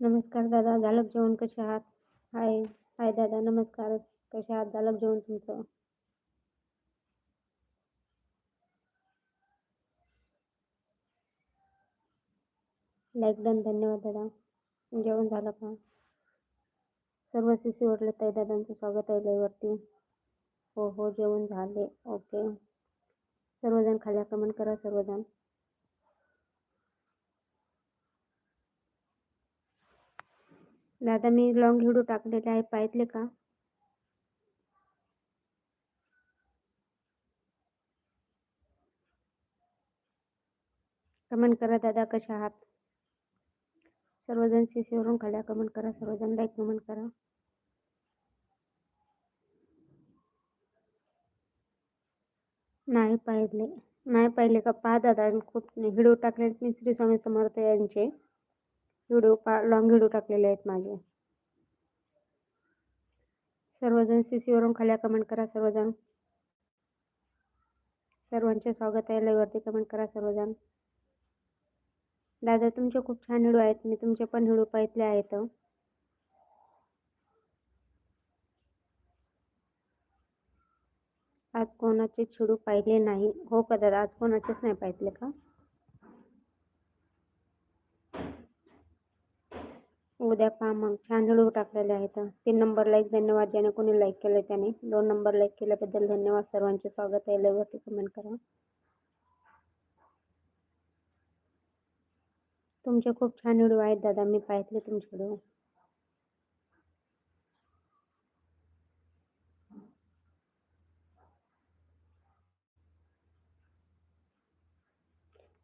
नमस्कार दादा झालं जेवण कसे आहात? हाय हाय दादा नमस्कार. कसे आहात? झालं जेवण तुमचं? लाईक डन धन्यवाद दादा. जेवण झालं का? सर्व सी सी वरले ताई दादांचं स्वागत आहे लईवरती हो हो जेवण झाले. ओके सर्वजण खाली कमेंट करा सर्वजण. दादा मी लॉंग व्हिडिओ टाकलेले आहे पाहितले का? कमेंट करा दादा कसे आहात? सर्वजण सी सीवरून खाल्या कमेंट करा. सर्वजण लाईक कमेंट करा. नाही पाहिले. नाही पाहिले का? पहा दादा खूप व्हिडिओ टाकले मी श्री स्वामी समर्थ यांचे. व्हिडिओ पा लॉंग व्हिडिओ टाकलेले आहेत माझे सर्वजण सी सीवरून खाल्या कमेंट करा सर्वजण. सर्वांचे स्वागत आहे वरती कमेंट करा सर्वजण. दादा तुमचे खूप छान व्हिडिओ आहेत मी तुमचे पण व्हिडिओ पाहितले आहेत. आज कोणाचे छिडू पाहिले नाही. हो का दादा आज कोणाचेच नाही पाहितले का? उद्या पहा मग. छान व्हिडिओ टाकलेले आहेत. तीन नंबर लाईक धन्यवाद. ज्याने कोणी लाईक केलं त्याने. दोन नंबर लाईक केल्याबद्दल धन्यवाद. सर्वांचे स्वागत आहे. लवरती कमेंट करा. तुमचे खूप छान व्हिडिओ आहेत दादा. मी पाहितले तुमचे व्हिडिओ.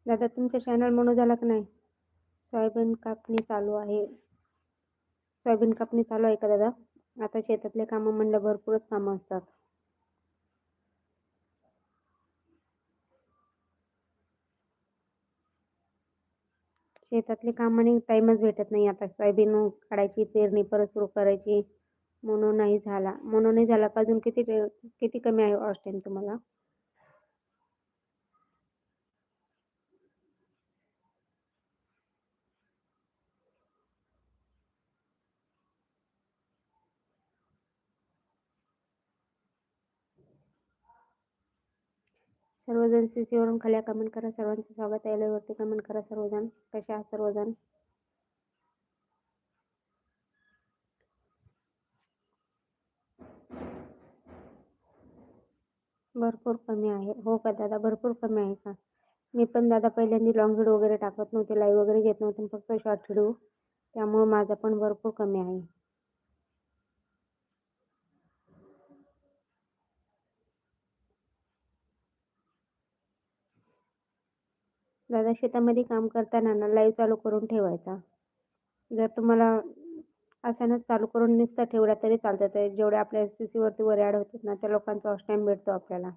दादा तुमचं चॅनल म्हणून झालं का नाही? सोयाबीन कापणी चालू आहे. सोयाबीन कापणी चालू आहे का दादा? आता शेतातले कामं म्हणलं भरपूरच कामं असतात. शेतातले कामाने टाईमच भेटत नाही आता. सोयाबीन काढायची पेरणी परत सुरू करायची. म्हणून नाही झाला. म्हणून नाही झाला का अजून किती किती कमी आहे? ऑस टाईम तुम्हाला? सर्वजण सी सीवरून खाली कमेंट करा. सर्वांचं स्वागत आहे. वरती कमेंट करा सर्वजण. कसे आहात सर्वजण? भरपूर कमी आहे. हो का दादा? भरपूर कमी आहे का? मी पण दादा पहिल्यांदा लॉंग व्हिडिओ वगैरे टाकत नव्हते. लाईव्ह वगैरे घेत नव्हते. फक्त शॉर्ट व्हिडिओ त्यामुळे माझा पण भरपूर कमी आहे. दादा शेतामध्ये काम करताना ना लाईव्ह चालू करून ठेवायचा. जर तुम्हाला अचानक चालू करून नुसतं ठेवला तरी चालतं. ते जेवढे आपल्या सी सीवरती वर ॲड होतात ना त्या लोकांचा ऑफ टाईम भेटतो आपल्याला.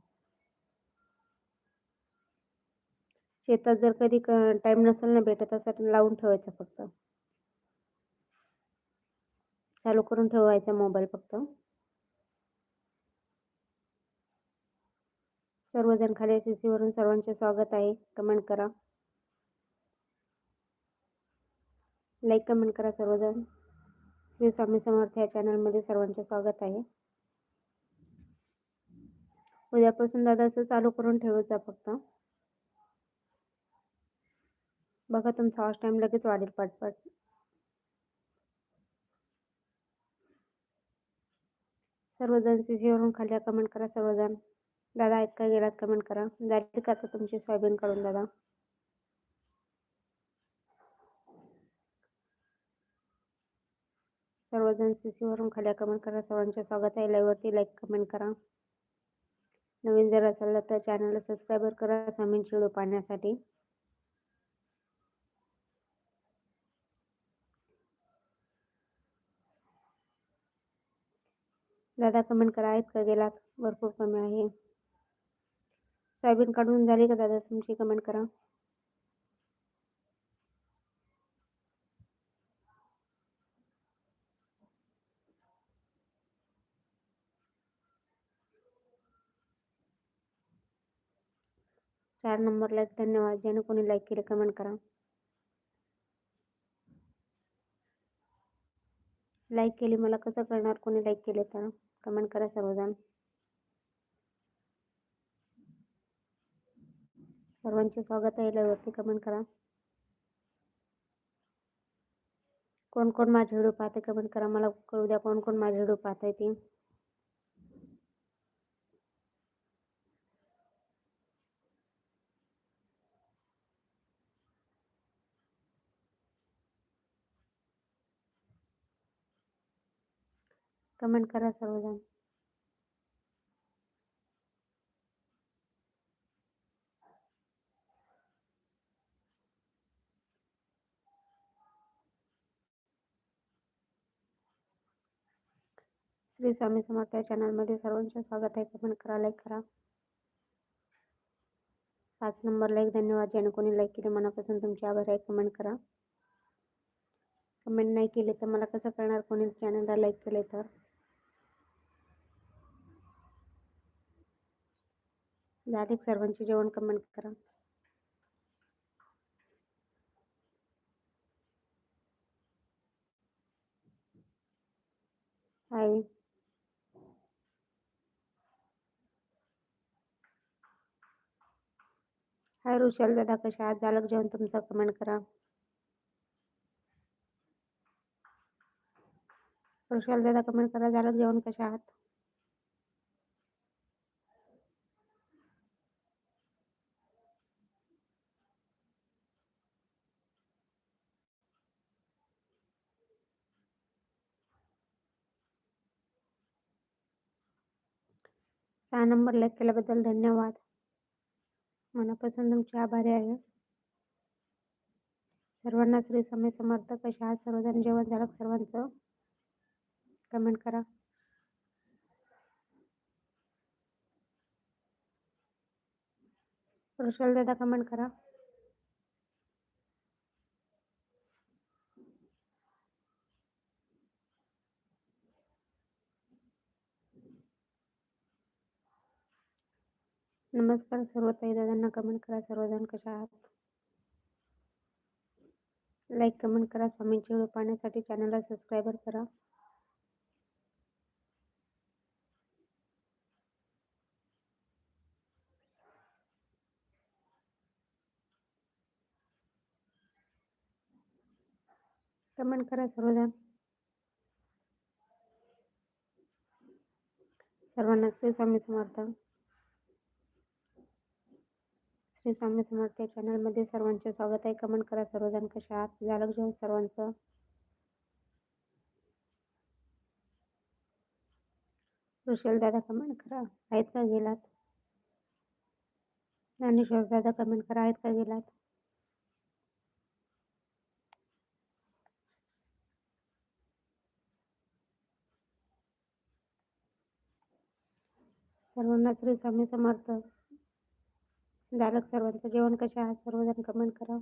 शेतात जर कधी क टाईम नसेल ना भेटत असं लावून ठेवायचं फक्त. चालू करून ठेवायचा मोबाईल फक्त. सर्वजण खाली सी सीवरून सर्वांचे स्वागत आहे. कमेंट करा. लाईक कमेंट करा सर्वजण. श्री स्वामी समर्थ या चॅनलमध्ये सर्वांचे स्वागत आहे. उद्यापासून दादा असं चालू करून ठेवायचं फक्त. बघा तुमचा हॉस्ट टाईम लगेच वाढेल पटपट. सर्वजण सी सीवरून खाली कमेंट करा सर्वजण. दादा ऐका गेलात कमेंट करा. जाईल का आता तुमची सोयाबीन काढून दादा. सर्वजण सी सीवरून खाली कमेंट करा. सर्वांचे स्वागत आहे. लाईव्हवरती लाईक कमेंट करा. नवीन जर असेल तर चॅनलला सबस्क्राईबर करा. स्वामींची व्हिडिओ पाहण्यासाठी. दादा कमेंट करा. आहेत का? गेलात? भरपूर कमी आहे. सोयाबीन काढून झाली का दादा? तुमची कमेंट करा. चार नंबर लाईक धन्यवाद. ज्याने कोणी लाईक केले कमेंट करा. लाईक केली मला कसं कळणार? कोणी लाईक केले तर? कमेंट करा सर्वजण. सर्वांचे स्वागत आहे. लाईव्हवरती कमेंट करा. कोण कोण माझे व्हिडिओ पाहते कमेंट करा. मला कळू द्या कोण कोण माझे व्हिडिओ पाहता ते. कमेंट करा सर्वजण. श्री स्वामी समर्थ या चॅनलमध्ये सर्वांचे स्वागत आहे. कमेंट करा लाईक करा. पाच नंबर लाईक धन्यवाद. ज्याने कोणी लाईक केले मनापासून तुमचे आभार आहे कमेंट करा. कमेंट नाही केले तर मला कसं कळणार कोणी चॅनलला लाईक केले तर? म्हणजे झाले सर्वांचे जेवण कमेंट करा. हाय हाय ऋषाल दादा कशा आहात? झालं जेवण तुमचं? कमेंट करा. ऋषाल दादा कमेंट करा. झालं जेवण? कशा आहात? सहा नंबर लाईक केल्याबद्दल धन्यवाद. मनापासून तुमचे आभारी आहे. सर्वांना श्री समय समर्थ कशा सर्वजण? जेवण झालं सर्वांचं? कमेंट करा. ऋषाल दादा कमेंट करा. नमस्कार सर्व ताई दादांना कमेंट करा. सर्वजण कशा आहात? लाईक कमेंट करा. स्वामींची व्हिडिओ पाहण्यासाठी चॅनलला सबस्क्राईबर करा. कमेंट करा सर्वजण. सर्वांना श्री स्वामी समर्थ. श्री स्वामी समर्थ या चॅनलमध्ये सर्वांचे स्वागत आहे. कमेंट करा सर्वजण कशा आहात? झालं घेऊन सर्वांचं. कुशल दादा कमेंट करा. आहेत का गेलात? ज्ञानेश्वर दादा कमेंट करा. आहेत का गेलात? सर्वांना श्री स्वामी समर्थ. झालं सर्वांचं जेवण कसे आहात सर्वजण कमेंट करा.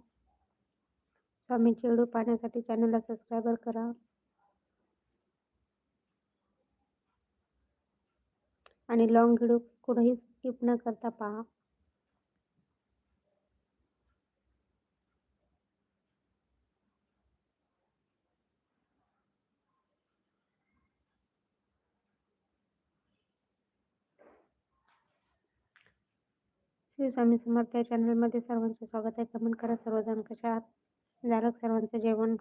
स्वामींची व्हिडिओ पाहण्यासाठी चॅनलला सबस्क्राईबर करा. आणि लॉंग व्हिडिओ कुठेही स्किप न करता पहा. श्री स्वामी समर्थ या चॅनलमध्ये सर्वांचे स्वागत आहे. कमेंट करा. सर्वजण कशा आहात? झालं सर्वांचं जेवण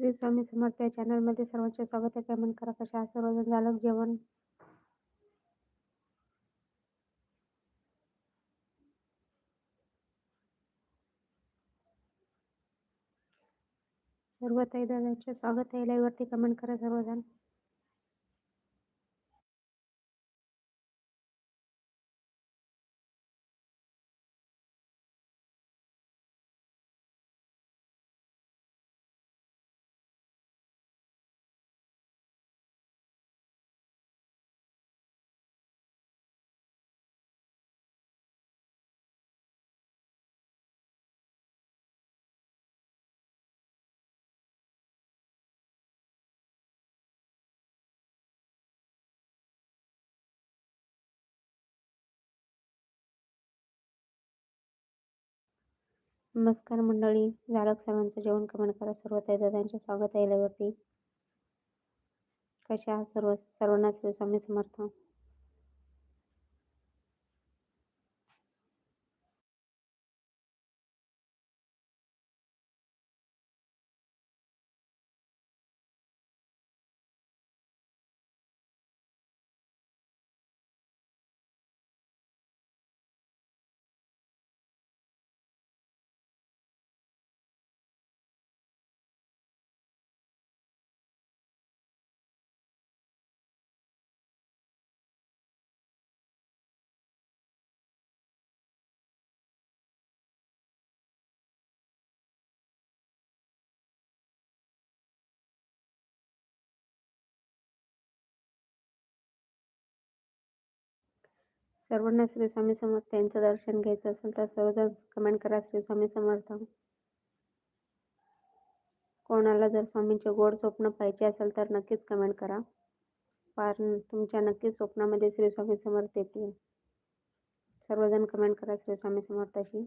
श्री स्वामी समर्थ या चॅनलमध्ये सर्वांचे स्वागत आहे. कमेंट करा कशा सर्वजण झालं जेवण? सर्व ताई दादांचे स्वागत आहे. लाईव्हवरती कमेंट करा सर्वजण नमस्कार मंडळी. झालं सर्वांचं जेवण कमेंट करा. सर्व ताई दादांचे स्वागत आहे वरती कशा सर्व? सर्वांना स्वामी समर्थ. सर्वांना श्री स्वामी समर्थ यांचं दर्शन घ्यायचं असेल तर सर्वजण कमेंट करा. श्री स्वामी समर्थ. कोणाला जर स्वामींचे गोड स्वप्न पाहिजे असेल तर नक्कीच कमेंट करा. पार तुमच्या नक्कीच स्वप्नामध्ये श्री स्वामी समर्थ येतील. सर्वजण कमेंट करा श्री स्वामी समर्थाशी.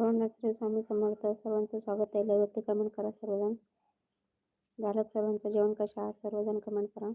सर्वांना श्री स्वामी समर्थ सर्वांचं स्वागत आहे. लाईव्हवरती कमेंट करा सर्वजण. झालं सर्वांचं जेवण कशा? आहात सर्वजण कमेंट करा.